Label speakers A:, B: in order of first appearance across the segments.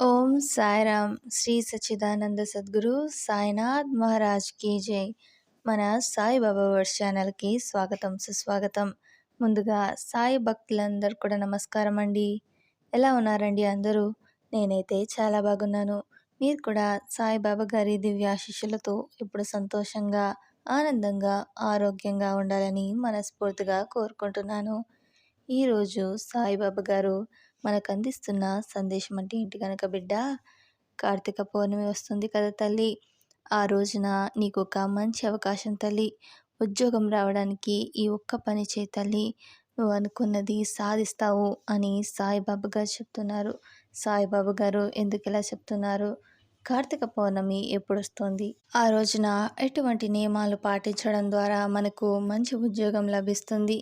A: ఓం సాయిరామ్. శ్రీ సచ్చిదానంద సద్గురు సాయినాథ్ మహారాజ్ కీ జై. మన సాయిబాబా వర్స్ ఛానల్కి స్వాగతం సుస్వాగతం. ముందుగా సాయి భక్తులందరూ కూడా నమస్కారం అండి. ఎలా ఉన్నారండి అందరూ? నేనైతే చాలా బాగున్నాను. మీరు కూడా సాయిబాబా గారి దివ్యాశిష్యులతో ఇప్పుడు సంతోషంగా ఆనందంగా ఆరోగ్యంగా ఉండాలని మనస్ఫూర్తిగా కోరుకుంటున్నాను. ఈరోజు సాయిబాబా గారు మనకు అందిస్తున్న సందేశం అంటే ఏంటి కనుక బిడ్డ కార్తీక పౌర్ణమి వస్తుంది కదా తల్లి. ఆ రోజున నీకు ఒక మంచి అవకాశం తల్లి. ఉద్యోగం రావడానికి ఈ ఒక్క పని చే తల్లి. నువ్వు అనుకున్నది సాధిస్తావు అని సాయిబాబా గారు చెప్తున్నారు. సాయిబాబా గారు ఎందుకు ఇలా చెప్తున్నారు? కార్తీక పౌర్ణమి ఎప్పుడు వస్తుంది ఆ రోజున ఎటువంటి నియమాలు పాటించడం ద్వారా మనకు మంచి ఉద్యోగం లభిస్తుంది.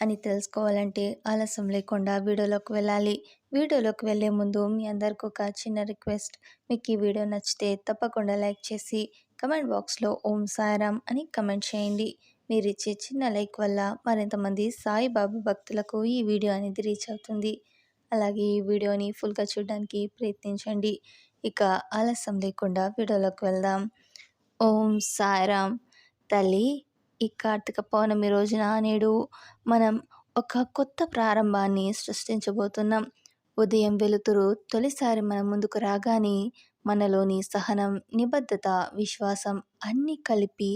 A: అని తెలుసుకోవాలంటే ఆలస్యం లేకుండా వీడియోలోకి వెళ్ళాలి. వీడియోలోకి వెళ్ళే ముందు మీ అందరికి ఒక చిన్న రిక్వెస్ట్. మీకు ఈ వీడియో నచ్చితే తప్పకుండా లైక్ చేసి కమెంట్ బాక్స్లో ఓం సాయిరామ్ అని కమెంట్ చేయండి. మీరు ఇచ్చే చిన్న లైక్ వల్ల మరింతమంది సాయిబాబా భక్తులకు ఈ వీడియో అనేది రీచ్ అవుతుంది. అలాగే ఈ వీడియోని ఫుల్గా చూడడానికి ప్రయత్నించండి. ఇక ఆలస్యం లేకుండా వీడియోలోకి వెళ్దాం. ఓం సాయిరామ్ తల్లి ఈ కార్తీక పౌర్ణమి రోజున నేడు మనం ఒక కొత్త ప్రారంభాన్ని సృష్టించబోతున్నాం. ఉదయం వెలుతురు తొలిసారి మన ముందుకు రాగానే మనలోని సహనం నిబద్ధత విశ్వాసం అన్నీ కలిపి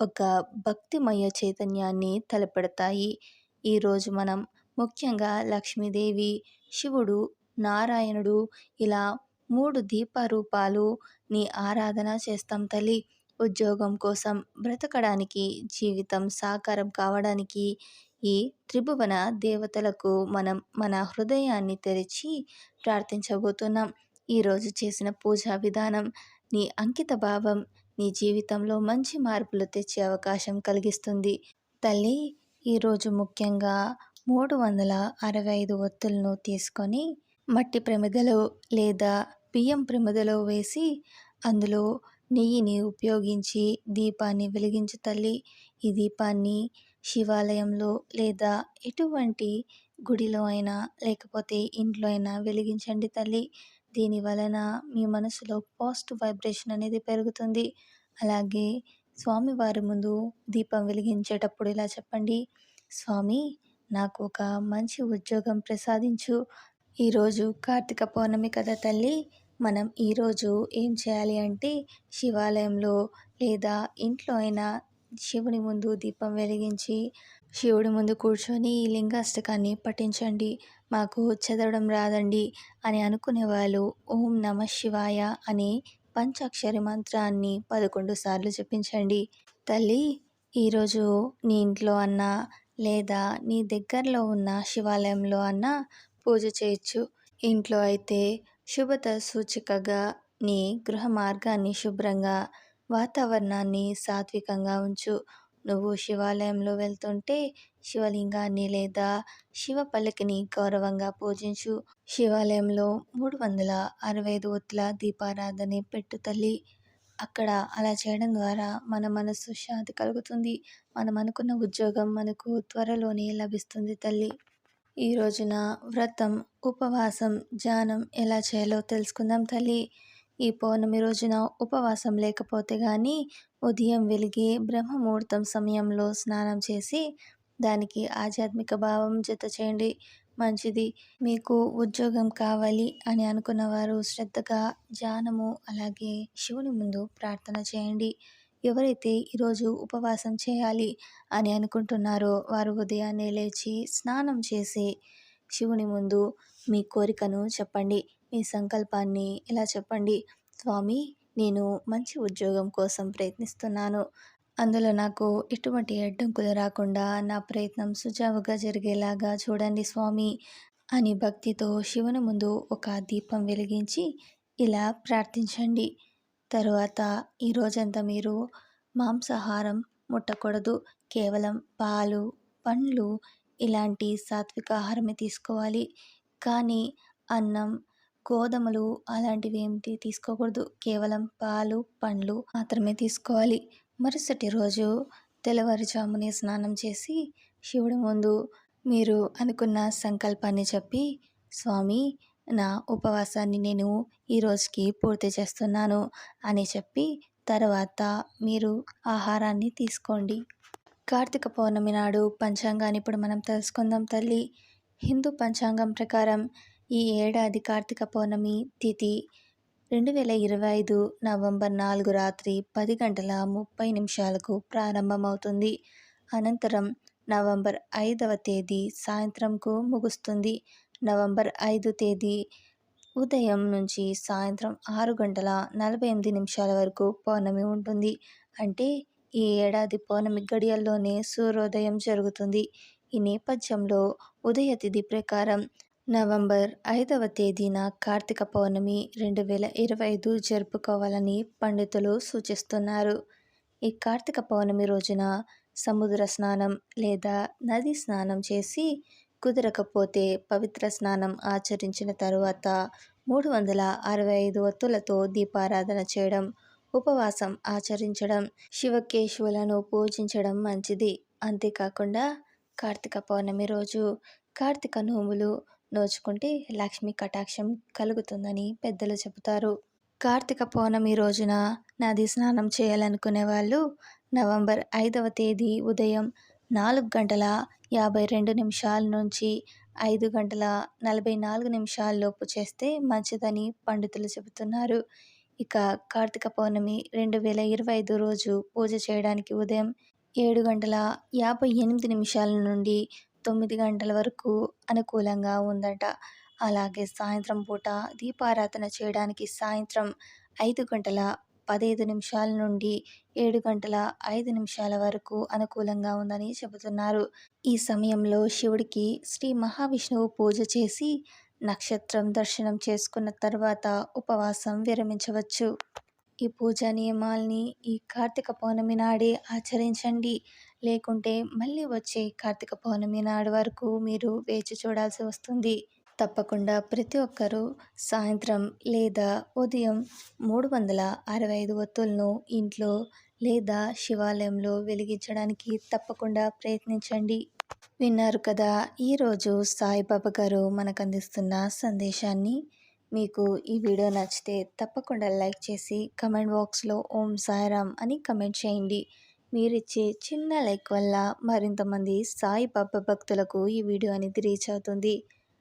A: ఒక భక్తిమయ చైతన్యాన్ని తలపెడతాయి. ఈరోజు మనం ముఖ్యంగా లక్ష్మీదేవి శివుడు నారాయణుడు ఇలా మూడు దీపరూపాలు నీ ఆరాధన చేస్తాం తల్లి. ఉద్యోగం కోసం బ్రతకడానికి జీవితం సాకారం కావడానికి ఈ త్రిభువన దేవతలకు మనం మన హృదయాన్ని తెరిచి ప్రార్థించబోతున్నాం. ఈరోజు చేసిన పూజా విధానం నీ అంకిత భావం నీ జీవితంలో మంచి మార్పులు తెచ్చే అవకాశం కలిగిస్తుంది. తల్లి ఈరోజు ముఖ్యంగా మూడు వందల అరవై ఐదు ఒత్తులను తీసుకొని మట్టి ప్రమిదలో లేదా బియ్యం ప్రమిదలో వేసి అందులో నెయ్యిని ఉపయోగించి దీపాన్ని వెలిగించు తల్లి. ఈ దీపాన్ని శివాలయంలో లేదా ఎటువంటి గుడిలో అయినా లేకపోతే ఇంట్లో అయినా వెలిగించండి తల్లి. దీని వలన మీ మనసులో పాజిటివ్ వైబ్రేషన్ అనేది పెరుగుతుంది. అలాగే స్వామివారి ముందు దీపం వెలిగించేటప్పుడు ఇలా చెప్పండి. స్వామి నాకు ఒక మంచి ఉద్యోగం ప్రసాదించు. ఈరోజు కార్తీక పౌర్ణమి కదా తల్లి. మనం ఈరోజు ఏం చేయాలి అంటే శివాలయంలో లేదా ఇంట్లో అయినా శివుని ముందు దీపం వెలిగించి శివుడి ముందు కూర్చొని ఈ లింగాష్టకాన్ని పఠించండి. మాకు చదవడం రాదండి అని అనుకునే వాళ్ళు ఓం నమ శివాయ అనే పంచాక్షరి మంత్రాన్ని పదకొండు సార్లు జపించండి. తల్లి ఈరోజు నీ ఇంట్లో అన్నా లేదా నీ దగ్గరలో ఉన్న శివాలయంలో అన్నా పూజ చేయొచ్చు. ఇంట్లో అయితే శుభత సూచికగా నీ గృహ మార్గాన్ని శుభ్రంగా వాతావరణాన్ని సాత్వికంగా ఉంచు. నువ్వు శివాలయంలో వెళ్తుంటే శివలింగాన్ని లేదా శివ పల్లకిని గౌరవంగా పూజించు. శివాలయంలో మూడు వందల అరవై ఐదు ఒత్తుల దీపారాధన పెట్టు తల్లి. అక్కడ అలా చేయడం ద్వారా మన మనసు శాంతి కలుగుతుంది. మనం అనుకున్న ఉద్యోగం మనకు త్వరలోనే లభిస్తుంది తల్లి. ఈ రోజున వ్రతం ఉపవాసం ధ్యానం ఎలా చేయాలో తెలుసుకుందాం తల్లి. ఈ పౌర్ణమి రోజున ఉపవాసం లేకపోతే కానీ ఉదయం వెలిగే బ్రహ్మముహూర్తం సమయంలో స్నానం చేసి దానికి ఆధ్యాత్మిక భావం జత చేయండి. మంచిది. మీకు ఉద్యోగం కావాలి అని అనుకున్న వారు శ్రద్ధగా ధ్యానము అలాగే శివుని ముందు ప్రార్థన చేయండి. ఎవరైతే ఈరోజు ఉపవాసం చేయాలి అని అనుకుంటున్నారో వారు ఉదయాన్నే లేచి స్నానం చేసి శివుని ముందు మీ కోరికను చెప్పండి మీ సంకల్పాన్ని ఇలా చెప్పండి స్వామి నేను మంచి ఉద్యోగం కోసం ప్రయత్నిస్తున్నాను. అందులో నాకు ఎటువంటి అడ్డంకులు రాకుండా నా ప్రయత్నం సుజావుగా జరిగేలాగా చూడండి స్వామి అని భక్తితో శివుని ముందు ఒక దీపం వెలిగించి ఇలా ప్రార్థించండి. తరువాత ఈ రోజంతా మీరు మాంసాహారం ముట్టకూడదు. కేవలం పాలు పండ్లు ఇలాంటి సాత్విక ఆహారమే తీసుకోవాలి. కానీ అన్నం గోధుమలు అలాంటివి ఏమిటి తీసుకోకూడదు. కేవలం పాలు పండ్లు మాత్రమే తీసుకోవాలి. మరుసటి రోజు తెల్లవారుజామునే స్నానం చేసి శివుడి ముందు మీరు అనుకున్న సంకల్పాన్ని చెప్పి స్వామి నా ఉపవాసాన్ని నేను ఈ రోజుకి పూర్తి చేస్తున్నాను అని చెప్పి తర్వాత మీరు ఆహారాన్ని తీసుకోండి. కార్తీక పౌర్ణమి నాడు పంచాంగాన్ని ఇప్పుడు మనం తెలుసుకుందాం తల్లి. హిందూ పంచాంగం ప్రకారం ఈ ఏడాది కార్తీక పౌర్ణమి తిథి రెండు వేల ఇరవై ఐదు నవంబర్ నాలుగు రాత్రి పది గంటల ముప్పై నిమిషాలకు ప్రారంభమవుతుంది. అనంతరం నవంబర్ ఐదవ తేదీ సాయంత్రంకు ముగుస్తుంది. నవంబర్ ఐదు తేదీ ఉదయం నుంచి సాయంత్రం ఆరు గంటల నలభై ఎనిమిది నిమిషాల వరకు పౌర్ణమి ఉంటుంది. అంటే ఈ ఏడాది పౌర్ణమి గడియల్లోనే సూర్యోదయం జరుగుతుంది. ఈ నేపథ్యంలో ఉదయ తిథి ప్రకారం నవంబర్ ఐదవ తేదీన కార్తీక పౌర్ణమి రెండు వేల ఇరవై ఐదు జరుపుకోవాలని పండితులు సూచిస్తున్నారు. ఈ కార్తీక పౌర్ణమి రోజున సముద్ర స్నానం లేదా నది స్నానం చేసి కుదరకపోతే పవిత్ర స్నానం ఆచరించిన తరువాత మూడు వందల అరవై ఐదు ఒత్తులతో దీపారాధన చేయడం ఉపవాసం ఆచరించడం శివకేశువులను పూజించడం మంచిది. అంతేకాకుండా కార్తీక పౌర్ణమి రోజు కార్తీక నోములు నోచుకుంటే లక్ష్మీ కటాక్షం కలుగుతుందని పెద్దలు చెబుతారు. కార్తీక పౌర్ణమి రోజున నది స్నానం చేయాలనుకునే వాళ్ళు నవంబర్ ఐదవ తేదీ ఉదయం నాలుగు గంటల యాభై రెండు నిమిషాల నుంచి ఐదు గంటల నలభై నాలుగు నిమిషాల్లోపు చేస్తే మంచిదని పండితులు చెబుతున్నారు. ఇక కార్తీక పౌర్ణమి రెండు వేల ఇరవై ఐదు రోజు పూజ చేయడానికి ఉదయం ఏడు గంటల యాభై ఎనిమిది నిమిషాల నుండి తొమ్మిది గంటల వరకు అనుకూలంగా ఉందట. అలాగే సాయంత్రం పూట దీపారాధన చేయడానికి సాయంత్రం ఐదు గంటల పదహైదు నిమిషాల నుండి ఏడు గంటల ఐదు నిమిషాల వరకు అనుకూలంగా ఉందని చెబుతున్నారు. ఈ సమయంలో శివుడికి శ్రీ మహావిష్ణువు పూజ చేసి నక్షత్రం దర్శనం చేసుకున్న తర్వాత ఉపవాసం విరమించవచ్చు. ఈ పూజా నియమాల్ని ఈ కార్తీక పౌర్ణమి నాడే ఆచరించండి. లేకుంటే మళ్ళీ వచ్చే కార్తీక పౌర్ణమి నాడు వరకు మీరు వేచి చూడాల్సి వస్తుంది. తప్పకుండా ప్రతి ఒక్కరూ సాయంత్రం లేదా ఉదయం మూడు వందల అరవై ఐదు ఒత్తులను ఇంట్లో లేదా శివాలయంలో వెలిగించడానికి తప్పకుండా ప్రయత్నించండి. విన్నారు కదా ఈరోజు సాయిబాబా గారు మనకు అందిస్తున్న సందేశాన్ని. మీకు ఈ వీడియో నచ్చితే తప్పకుండా లైక్ చేసి కమెంట్ బాక్స్లో ఓం సాయిరామ్ అని కమెంట్ చేయండి. మీరిచ్చే చిన్న లైక్ వల్ల మరింతమంది సాయిబాబా భక్తులకు ఈ వీడియో అనేది రీచ్ అవుతుంది.